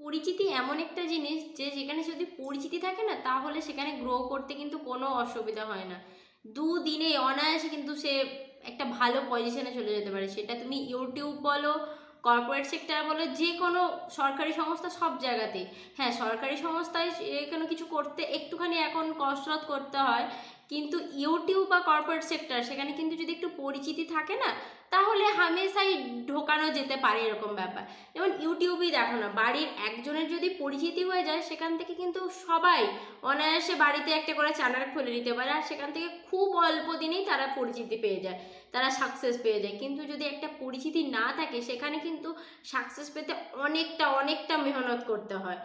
পরিচিতি এমন একটা জিনিস যে যেখানে যদি পরিচিতি থাকে না, তাহলে সেখানে গ্রো করতে কিন্তু কোনো অসুবিধা হয় না। দুদিনে অনায়াসে কিন্তু সে একটা ভালো পজিশনে চলে যেতে পারে। সেটা তুমি ইউটিউব বলো কর্পোরেট সেক্টর বলো যে কোনো সরকারি সংস্থা সব জায়গাতেই। হ্যাঁ সরকারি সংস্থায় কোনো কিছু করতে একটুখানি এখন কসরত করতে হয়, কিন্তু ইউটিউব বা কর্পোরেট সেক্টর সেখানে কিন্তু যদি একটু পরিচিতি থাকে না তাহলে হামেশাই ঢোকানো যেতে পারে এরকম ব্যাপার। যেমন ইউটিউবই দেখো না, বাড়ির একজনের যদি পরিচিতি হয়ে যায়, সেখান থেকে কিন্তু সবাই অনায়াসে বাড়িতে একটা করে চ্যানেল খুলে নিতে পারে আর সেখান থেকে খুব অল্প দিনেই তারা পরিচিতি পেয়ে যায়, তারা সাকসেস পেয়ে যায়। কিন্তু যদি একটা পরিচিতি না থাকে, সেখানে কিন্তু সাকসেস পেতে অনেকটা অনেকটা মেহনত করতে হয়।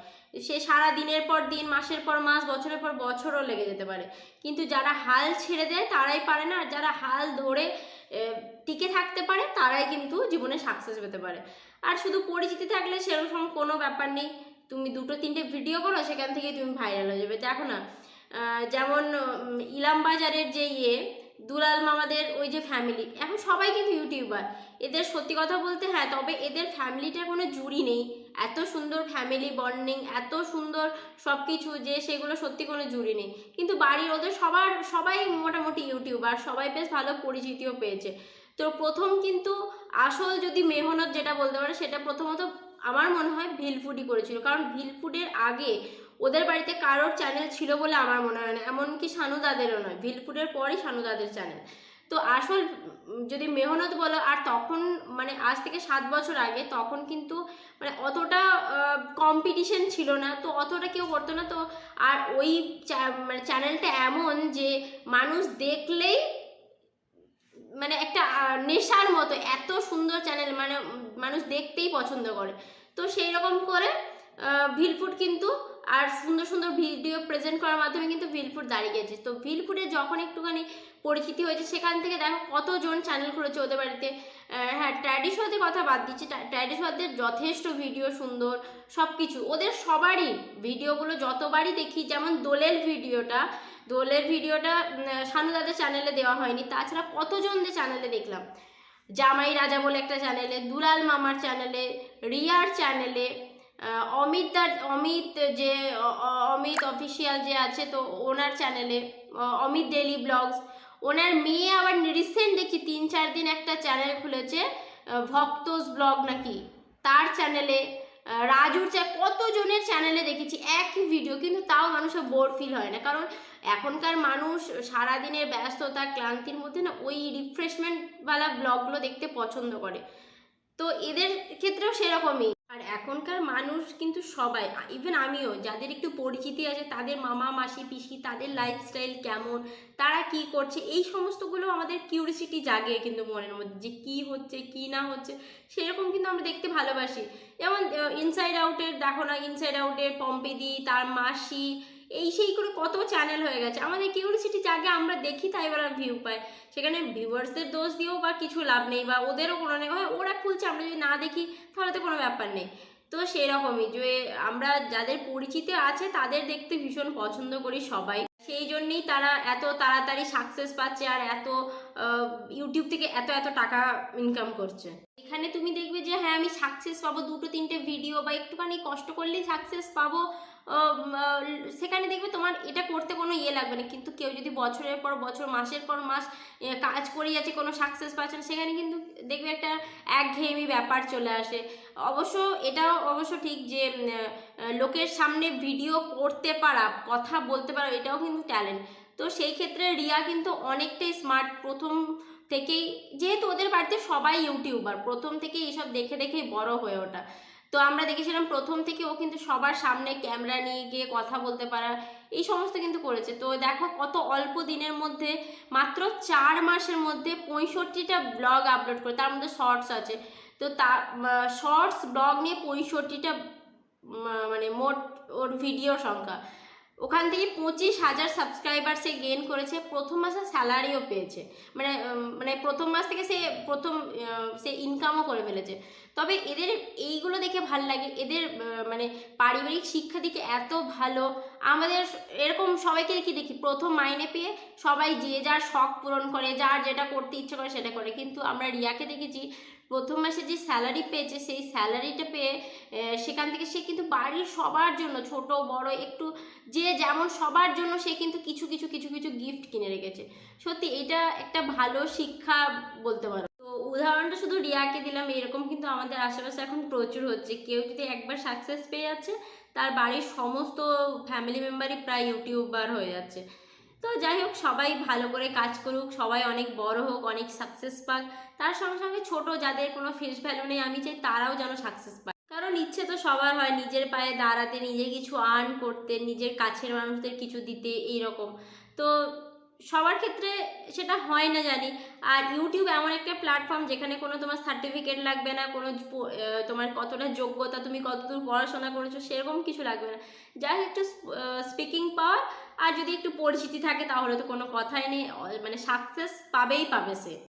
সে সারা দিনের পর দিন, মাসের পর মাস, বছরের পর বছরও লেগে যেতে পারে। কিন্তু যারা হাল ছেড়ে দেয়, তারাই পারে না। আর যারা হাল ধরে টিকে থাকতে পারে, তারাই কিন্তু জীবনে সাকসেস পেতে পারে। আর শুধু পরিচিতি থাকলে সেরকম কোনো ব্যাপার নেই। তুমি দুটো তিনটে ভিডিও করো, সেখান থেকে তুমি ভাইরাল হয়ে যাবে। দেখো না যেমন ইলাম বাজারের যে ইয়ে দুলাল মামাদের ওই যে ফ্যামিলি এখন সবাই কিন্তু ইউটিউবার এদের সত্যি কথা বলতে হ্যাঁ তবে এদের ফ্যামিলিটার কোনো জুড়ি নেই। এত সুন্দর ফ্যামিলি বন্ডিং এত সুন্দর সব কিছু যে সেগুলো সত্যি কোনো জুড়ি নেই। কিন্তু বাড়ির ওদের সবার, সবাই মোটামুটি ইউটিউবার সবাই বেশ ভালো পরিচিতিও পেয়েছে। তো প্রথম কিন্তু আসল যদি মেহনত যেটা বলতে পারে সেটা প্রথমত আমার মনে হয় ভিলফুডই করেছিল। কারণ ভিলফুডের আগে ওদের বাড়িতে কারোর চ্যানেল ছিল বলে আমার মনে হয় না। এমনকি শানুদাদেরও নয়। ভিলফুডের পরই শানুদাদের চ্যানেল তো আসল, যদি মেহনত বলো, আর তখন মানে আজ থেকে সাত বছর আগে, তখন কিন্তু মানে অতটা কম্পিটিশন ছিল না, তো অতটা কেউ করতো না, তো আর ওই মানে চ্যানেলটা এমন যে মানুষ দেখলেই মানে একটা নেশার মতো, এত সুন্দর চ্যানেল মানে মানুষ দেখতেই পছন্দ করে। তো সেই রকম করে ভিলফুট কিন্তু আর সুন্দর সুন্দর ভিডিও প্রেজেন্ট করার মাধ্যমে কিন্তু ভিলফুড দাঁড়িয়ে গেছে। তো ভিলফুডের যখন একটুখানি পরিচিতি হয়েছে, সেখান থেকে দেখো কতজন চ্যানেল খুলেছে ওদের বাড়িতে। হ্যাঁ ট্র্যাডিশনালদের কথা বাদ দিচ্ছি। ট্র্যাডিশনালদের যথেষ্ট ভিডিও সুন্দর সব কিছু ওদের সবারই ভিডিওগুলো যতবারই দেখি, যেমন দোলের ভিডিওটা দোলের ভিডিওটা শানুদাদের চ্যানেলে দেওয়া হয়নি। তাছাড়া কতজনদের চ্যানেলে দেখলাম? জামাই রাজা বলে একটা চ্যানেলে দুলাল মামার চ্যানেলে রিয়ার চ্যানেলে অমিত দার অমিত যে অমিত অফিসিয়াল যে আছে তো ওনার চ্যানেলে অমিত ডেলি ব্লগস ওনার মেয়ে আবার রিসেন্ট দেখি তিন চার দিন একটা চ্যানেল খুলেছে ভক্তস ব্লগ নাকি? তার চ্যানেলে রাজুর চা কতজনের চ্যানেলে দেখেছি একই ভিডিও কিন্তু তাও মানুষের বোর ফিল হয় না। কারণ এখনকার মানুষ সারাদিনের ব্যস্ততা, ক্লান্তির মধ্যে না ওই রিফ্রেশমেন্টওয়ালা ব্লগগুলো দেখতে পছন্দ করে। তো এদের ক্ষেত্রেও সেরকমই। আর এখনকার মানুষ কিন্তু সবাই ইভেন আমিও, যাদের একটু পরিচিতি আছে, তাদের মামা, মাসি, পিসি, তাদের লাইফস্টাইল কেমন, তারা কি করছে, এই সমস্তগুলো আমাদের কিউরিসিটি জাগে কিন্তু মনের মধ্যে, যে কি হচ্ছে, কি না হচ্ছে, সেরকম কিন্তু আমরা দেখতে ভালোবাসি। যেমন ইনসাইড আউটের দেখো না ইনসাইড আউটের পম্পেদি তার মাসি এই সেই করে কত চ্যানেল হয়ে গেছে। আমাদের কিউরিসিটি জাগে আমরা দেখি তাই ওরা ভিউ পায় সেখানে ভিউয়ার্সদের দোষ দিয়েও বা কিছু লাভ নেই বা ওদেরও কোনো নেই হয়, ওরা খুলছে। আমরা যদি না দেখি, তাহলে তো কোনো ব্যাপার নেই। তো সেরকমই যে আমরা যাদের পরিচিত আছে, তাদের দেখতে ভীষণ পছন্দ করি সবাই। সেই জন্যেই তারা এত তাড়াতাড়ি সাকসেস পাচ্ছে আর এত ইউটিউব থেকে এত এত টাকা ইনকাম করছে। এখানে তুমি দেখবে যে হ্যাঁ আমি সাকসেস পাবো, দুটো, তিনটে ভিডিও বা একটুখানি কষ্ট করলেই সাকসেস পাবো। সেখানে দেখবে তোমার এটা করতে কোনো ইয়ে লাগবে না। কিন্তু কেউ যদি বছরের পর বছর, মাসের পর মাস কাজ করে যাচ্ছে, কোনো সাকসেস পাচ্ছে না, সেখানে কিন্তু দেখবে একটা একঘেয়েমি ব্যাপার চলে আসে। অবশ্য এটাও অবশ্য ঠিক যে লোকের সামনে ভিডিও করতে পারা, কথা বলতে পারা, এটাও কিন্তু ট্যালেন্ট তো সেই ক্ষেত্রে রিয়া কিন্তু অনেকটাই স্মার্ট প্রথম থেকেই, যেহেতু ওদের বাড়িতে সবাই ইউটিউবার, প্রথম থেকেই এইসব দেখে দেখেই বড় হয়ে ওঠা। তো আমরা দেখেছিলাম প্রথম থেকে ও কিন্তু সবার সামনে ক্যামেরা নিয়ে গিয়ে কথা বলতে পারা, এই সমস্ত কিন্তু করেছে। তো দেখো কত অল্প দিনের মধ্যে, মাত্র চার মাসের মধ্যে পঁয়ষট্টিটা ব্লগ আপলোড করে, তার মধ্যে শর্টস আছে। তো তা শর্টস, ব্লগ নিয়ে পঁয়ষট্টিটা মানে মোট ওর ভিডিও সংখ্যা। ওখান থেকে পঁচিশ হাজার সাবস্ক্রাইবার সে গেন করেছে, প্রথম মাসে স্যালারিও পেয়েছে। মানে মানে প্রথম মাস থেকে সে প্রথম সে ইনকামও করে ফেলেছে। তবে এদের এইগুলো দেখে ভালো লাগে। এদের মানে পারিবারিক শিক্ষা দিকে এত ভালো। আমাদের এরকম সবাইকে দেখি দেখি? প্রথম মাইনে পেয়ে সবাই যে যার শখ পূরণ করে, যার যেটা করতে ইচ্ছে করে সেটা করে। কিন্তু আমরা রিয়াকে দেখেছি প্রথম মাসে যে স্যালারি পেয়েছে, সেই স্যালারিটা পেয়ে সেখান থেকে সে কিন্তু বাড়ির সবার জন্য, ছোট, বড়, একটু যে যেমন সবার জন্য সে কিন্তু কিছু কিছু কিছু কিছু গিফট কিনে রেখেছে। সত্যি এটা একটা ভালো শিক্ষা বলতে পারো। তো উদাহরণটা শুধু রিয়াকে দিলাম, এরকম কিন্তু আমাদের আশেপাশে এখন প্রচুর হচ্ছে। কেউ যদি একবার সাকসেস পেয়ে যাচ্ছে, তার বাড়ির সমস্ত ফ্যামিলি মেম্বারই প্রায় ইউটিউবার হয়ে যাচ্ছে। তো যাই হোক, সবাই ভালো করে কাজ করুক, সবাই অনেক বড় হোক, অনেক সাকসেস পাক। তার সঙ্গে সঙ্গে ছোট যাদের কোনো ফেস ভ্যালু নেই, আমি চাই তারাও যেন সাকসেস পায় কারণ ইচ্ছে তো সবার হয়, নিজের পায়ে দাঁড়াতে, নিজে কিছু আর্ন করতে, নিজের কাছের মানুষদের কিছু দিতে, এইরকম। তো সবার ক্ষেত্রে সেটা হয় না জানি। আর ইউটিউব এমন একটা প্ল্যাটফর্ম যেখানে কোনো তোমার সার্টিফিকেট লাগবে না, কোনো তোমার কতটা যোগ্যতা, তুমি কতদূর পড়াশোনা করেছ, সেরকম কিছু লাগবে না। যাই একটু স্পিকিং পাওয়ার আর যদি একটু পরিচিতি থাকে তাহলে তো কোনো কথাই নেই মানে সাকসেস পাবেই পাবে সে।